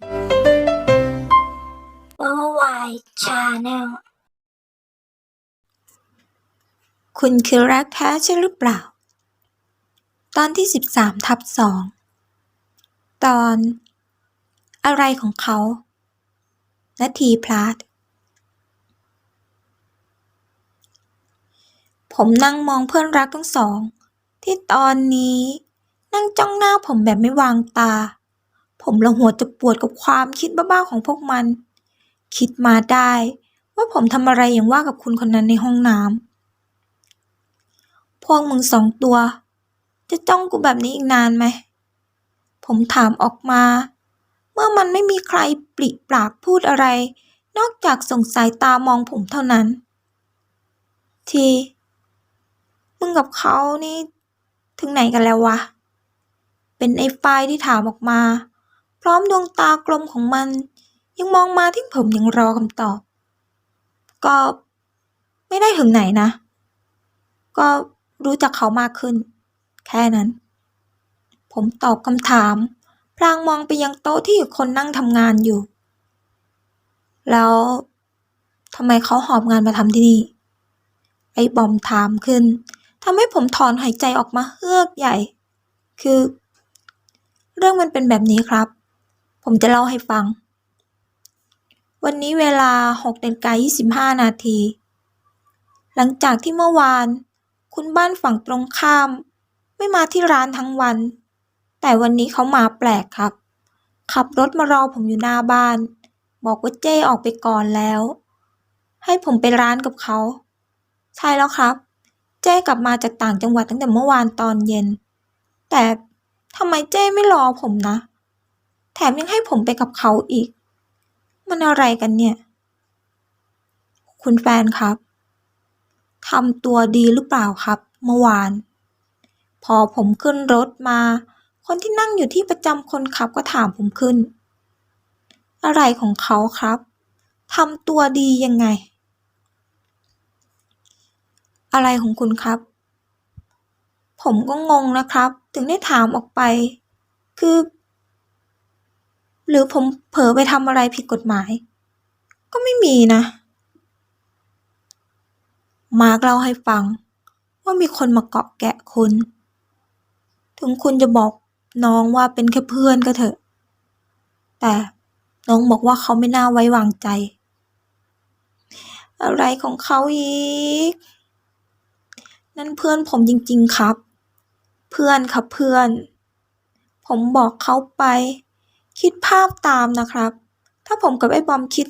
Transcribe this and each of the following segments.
เวอร์ไวชาแนลคุณคือรักแท้ใช่หรือเปล่า ตอนที่สิบสามทับสองตอน อะไรของเขานาทีพลาด ผมนั่งมองเพื่อนรักทั้งสอง ที่ตอนนี้นั่งจ้องหน้าผมแบบไม่วางตา ผมละหัวจะปวดกับความคิดบ้าๆของพวกมัน คิดมาได้ ว่าผมทำอะไรอย่างว่ากับคุณคนนั้นในห้องน้ำพวกมึงสองตัว จะจ้องกูแบบนี้อีกนานไหม ผมถามออกมา เมื่อมันไม่มีใครปริปากพูดอะไร นอกจากส่งสายตามองผมเท่านั้น ที มึงกับเขานี่ ถึงไหนกันแล้ววะ เป็นไอ้ไฟที่ถามออกมา พร้อมดวงตากลมของมัน ยังมองมาที่ผมยังรอคำตอบ ก็ไม่ได้ถึงไหนนะ ก็รู้จักเขามากขึ้น แค่นั้น ผมตอบคำถาม พลางมองไปยังโต๊ะที่อีกคนนั่งทำงานอยู่ แล้วทำไมเขาหอบงานมาทำที่นี่ ไอ้บอมถามขึ้นทำให้ผมถอนหายใจออกมาเฮือกใหญ่ คือ เรื่องมันเป็นแบบนี้ครับ ผมจะเล่าให้ฟัง วันนี้เวลา6นาฬิกา25 นาที หลังจากที่เมื่อวาน คุณบ้านฝั่งตรงข้าม ไม่มาที่ร้านทั้งวัน แต่วันนี้เขามาแปลกครับ ขับรถมารอผมอยู่หน้าบ้าน บอกว่าเจ้ออกไปก่อนแล้ว ให้ผมไปร้านกับเขา ใช่แล้วครับ เจ้กลับมาจากต่างจังหวัดตั้งแต่เมื่อวานตอนเย็น แต่ทำไมเจ้ไม่รอผมนะ ถมยังให้ผมไปกับเขาอีก มันอะไรกันเนี่ย คุณแฟนครับทำตัวดีหรือเปล่าครับ เมื่อวาน พอผมขึ้นรถมา คนที่นั่งอยู่ที่ประจำคนขับก็ถามผมขึ้น อะไรของเขาครับทำตัวดียังไง อะไรของคุณครับ ผมก็งงนะครับ ถึงได้ถามออกไป คือ หรือผมเผลอไปทำอะไรผิดกฎหมาย ก็ไม่มีนะ มาร์กเล่าให้ฟัง ว่ามีคนมาเกาะแกะคุณ ถึงคุณจะบอกน้องว่าเป็นแค่เพื่อนก็เถอะ แต่น้องบอกว่าเขาไม่น่าไว้วางใจ อะไรของเขาอีก นั่นเพื่อนผมจริง ๆครับ เพื่อนครับเพื่อน ผมบอกเขาไป คิดภาพตามนะครับ ถ้าผมกับไอ้บอมคิด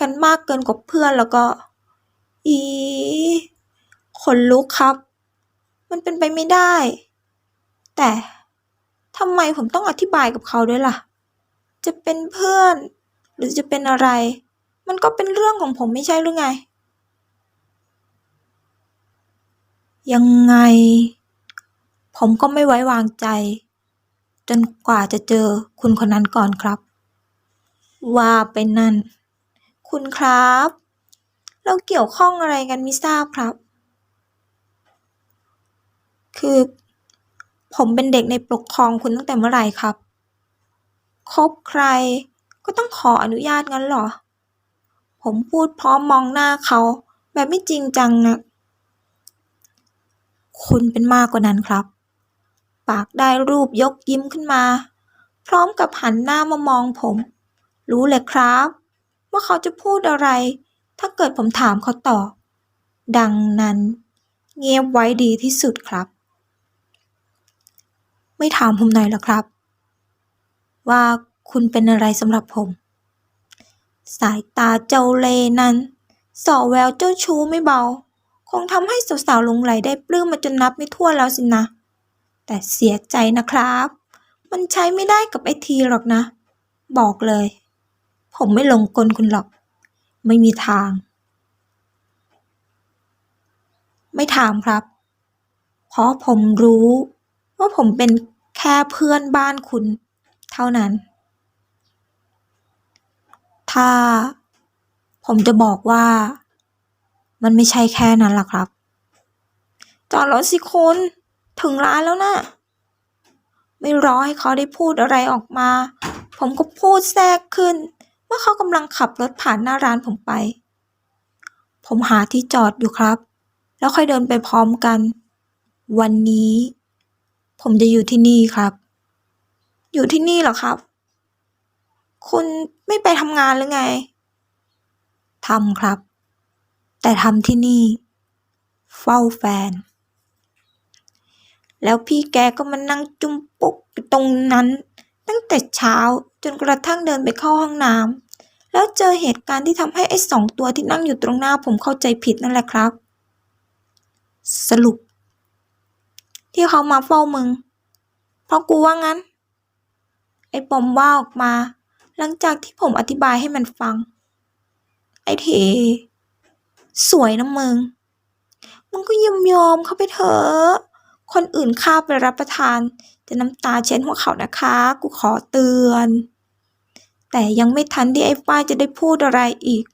กันมากเกินกว่าเพื่อนแล้วก็ อีขนลุกครับ มันเป็นไปไม่ได้ แต่ทำไมผมต้องอธิบายกับเขาด้วยล่ะ จะเป็นเพื่อน หรือจะเป็นอะไร มันก็เป็นเรื่องของผมไม่ใช่หรือไง ยังไง ผมก็ไม่ไว้วางใจ จนกว่าจะเจอคุณคนนั้นก่อนครับ ว่าไปนั่น คุณครับ เราเกี่ยวข้องอะไรกันไม่ทราบครับ คือ ผมเป็นเด็กในปกครองคุณตั้งแต่เมื่อไหร่ครับ คบใครก็ต้องขออนุญาตงั้นหรอ ผมพูดพร้อมมองหน้าเขา แบบไม่จริงจังนะ คุณเป็นมากกว่านั้นครับ ปากได้รูปยกยิ้มขึ้นมา พร้อมกับหันหน้ามามองผม รู้เลยครับ ว่าเขาจะพูดอะไร ถ้าเกิดผมถามเขาตอบดังนั้น เงียบไว้ดีที่สุดครับ ไม่ถามผมหน่อยหรอครับ ว่าคุณเป็นอะไรสำหรับผม สายตาเจ้าเลนั้นส่อแววเจ้าชู้ไม่เบา คงทำให้สาวๆหลงไหลได้ปลื้มมาจนนับไม่ถ้วนแล้วสินะ แต่เสียใจนะครับ มันใช้ไม่ได้กับไอทีหรอกนะ บอกเลย ผมไม่ลงกลคุณหรอก ไม่มีทาง ไม่ถามครับ เพราะผมรู้ว่าผมเป็นแค่เพื่อนบ้านคุณ เท่านั้น ถ้าผมจะบอกว่า มันไม่ใช่แค่นั้นล่ะครับ จอดรถสิคุณ ถึงร้านแล้วนะไม่รอให้เขาได้พูดอะไรออกมา ผมก็พูดแทรกขึ้นเมื่อเขากำลังขับรถผ่านหน้าร้านผมไป ผมหาที่จอดอยู่ครับ แล้วค่อยเดินไปพร้อมกัน วันนี้ ผมจะอยู่ที่นี่ครับ อยู่ที่นี่เหรอครับ คุณไม่ไปทำงานหรือไงทำครับ แต่ทำที่นี่ เฝ้าแฟน แล้วพี่แกก็มานั่งจุมปุกอยู่ตรงนั้น ตั้งแต่เช้าจนกระทั่งเดินไปเข้าห้องน้ำแล้วเจอเหตุการณ์ที่ทำให้ไอ้สองตัวที่นั่งอยู่ตรงหน้าผมเข้าใจผิดนั่นแหละครับ สรุป ที่เขามาเฝ้ามึง เพราะกูว่างั้น ไอ้ปอมว่าออกมา หลังจากที่ผมอธิบายให้มันฟัง ไอ้เทสวยนะมึงมึงก็ยอมยอมเข้าไปเถอะ คนอื่นข้าไปรับประทาน จะน้ำตาเช็ดหัวเขานะคะ กูขอเตือน แต่ยังไม่ทันที่ไอ้ฝ้ายจะได้พูดอะไรอีก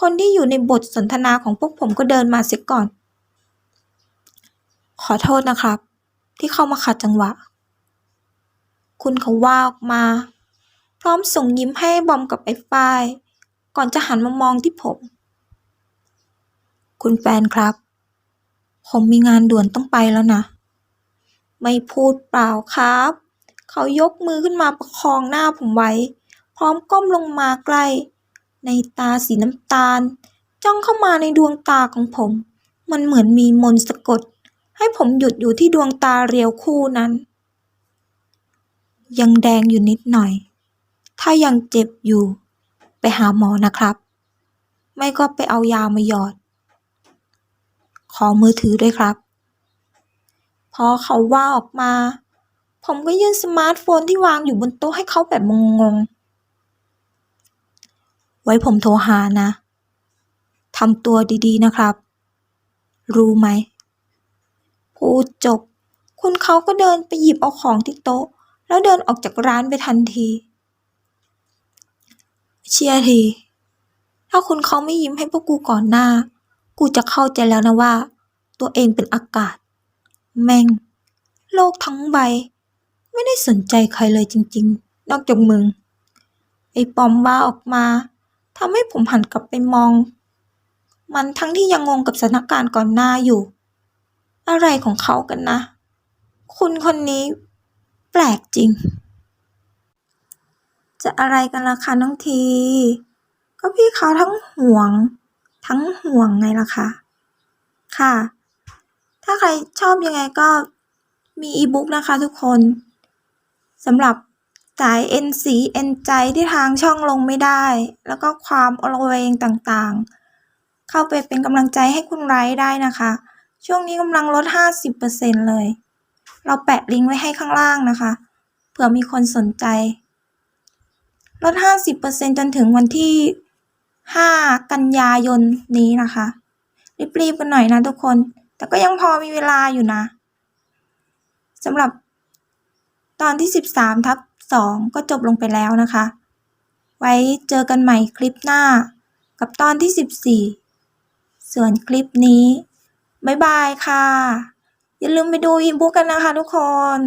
คนที่อยู่ในบทสนทนาของพวกผมก็เดินมาเสียก่อน ขอโทษนะครับ ที่เข้ามาขัดจังหวะ คุณเขาว่าออกมา พร้อมส่งยิ้มให้บอมกับไอ้ฝ้าย ก่อนจะหันมามองที่ผม คุณแฟนครับผมมีงานด่วนต้องไปแล้วนะ ไม่พูดเปล่าครับ เขายกมือขึ้นมาประคองหน้าผมไว้ พร้อมก้มลงมาใกล้ ในตาสีน้ำตาล จ้องเข้ามาในดวงตาของผม มันเหมือนมีมนต์สะกด ให้ผมหยุดอยู่ที่ดวงตาเรียวคู่นั้น ยังแดงอยู่นิดหน่อย ถ้ายังเจ็บอยู่ ไปหาหมอนะครับ ไม่ก็ไปเอายามาหยอด ขอมือถือด้วยครับ พอเขาว่าออกมา ผมก็ยื่นสมาร์ทโฟนที่วางอยู่บนโต๊ะให้เขาแบบงงๆ ไว้ผมโทรหานะ ทำตัวดีๆนะครับ รู้ไหม พูดจบ คุณเขาก็เดินไปหยิบเอาของที่โต๊ะ แล้วเดินออกจากร้านไปทันที เชียร์ที ถ้าคุณเขาไม่ยิ้มให้พวกกูก่อนหน้า กูจะเข้าใจแล้วนะว่า ตัวเองเป็นอากาศ แม่ง โลกทั้งใบ ไม่ได้สนใจใครเลยจริง ๆ นอกจากมึง ไอ้ปอมว่าออกมาทำให้ผมหันกลับไปมอง มันทั้งที่ยังงงกับสถานการณ์ก่อนหน้าอยู่ อะไรของเขากันนะ คุณคนนี้ แปลกจริง จะอะไรกันล่ะคะน้องที ก็พี่เขาทั้งห่วง ทั้งห่วงไงล่ะคะ ค่ะ ถ้าใครชอบยังไงก็มีอีบุ๊กนะคะทุกคนสำหรับสาย NC N ใจที่ทางช่องลงไม่ได้ แล้วก็ความอลเวงต่างๆ เข้าไปเป็นกำลังใจให้คุณไร้ได้นะคะ ช่วงนี้กำลังลด 50%เลย เราแปะลิงก์ไว้ให้ข้างล่างนะคะ เผื่อมีคนสนใจ ลด 50%จนถึงวันที่ 5 กันยายนนี้นะคะ รีบๆกันหน่อยนะทุกคน แต่ก็ยังพอมีเวลาอยู่นะสำหรับตอนที่ 13 ทับ 2 ก็จบลงไปแล้วนะคะ ไว้เจอกันใหม่คลิปหน้า กับตอนที่ 14 ส่วนคลิปนี้ บ๊ายบายค่ะ อย่าลืมไปดูอีบุ๊กกันนะคะทุกคน